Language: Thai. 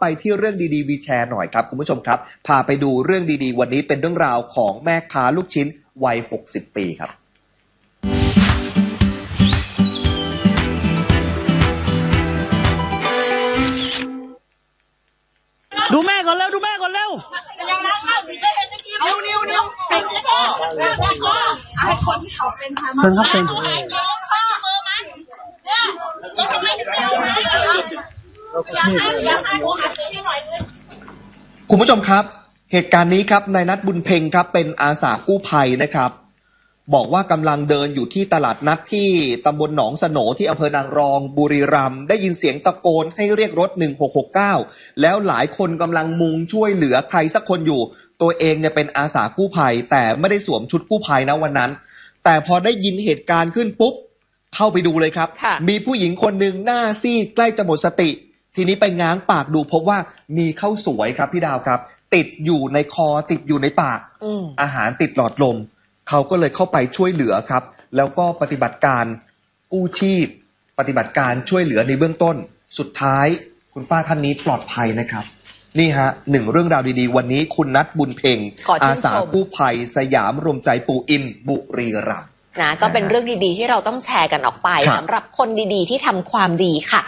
ไปที่เรื่องดีๆวีแชร์หน่อยครับคุณผู้ชมครับ พาไปดูเรื่องดีๆ วันนี้เป็นเรื่องราวของแม่ค้าลูกชิ้นวัย 60 ปีครับดูแม่ก่อนเร็วดูแม่ก่อนเร็วยังรักข้าวสีเจ๊จะกินนิ้วนิ้วนิ้วใส่เจ๊พ่อแล้วก็ให้คนที่เขาเป็นทำเชิญครับเชิญ คุณผู้ชมครับ เหตุการณ์นี้ครับนายนัทบุญเพ็งครับเป็นอาสากู้ภัยนะครับ บอกว่ากำลังเดินอยู่ที่ตลาดนัดที่ตำบลหนองสโหนที่อำเภอนางรอง บุรีรัมย์ได้ยินเสียงตะโกนให้เรียกรถ 1669 แล้วหลายคนกำลังมุงช่วยเหลือใครสักคนอยู่ ตัวเองเนี่ยเป็นอาสากู้ภัย แต่ไม่ได้สวมชุดกู้ภัยนะวันนั้น แต่พอได้ยินเหตุการณ์ขึ้นปุ๊บเข้าไปดูเลยครับค่ะมีผู้หญิงคนหนึ่งหน้าซีดใกล้จะหมดสติ ทีนี้ไปง้างปากดูพบว่ามีข้าวสวยครับพี่ดาวครับ ติดอยู่ในคอติดอยู่ในปาก อืมอาหารติดหลอดลม เขาก็เลยเข้าไปช่วยเหลือครับ แล้วก็ปฏิบัติการกู้ชีพ ปฏิบัติการช่วยเหลือในเบื้องต้น สุดท้ายคุณป้าท่านนี้ปลอดภัยนะครับ นี่ฮะหนึ่งเรื่องราวดีๆ วันนี้คุณนัทบุญเพ็งขอชื่นชม อาสากู้ภัย สยามรวมใจปู่อินบุรีรัมย์ นะก็เป็นเรื่องดีๆ ที่เราต้องแชร์กันออกไปครับ สำหรับคนดีๆ ที่ทำความดีค่ะ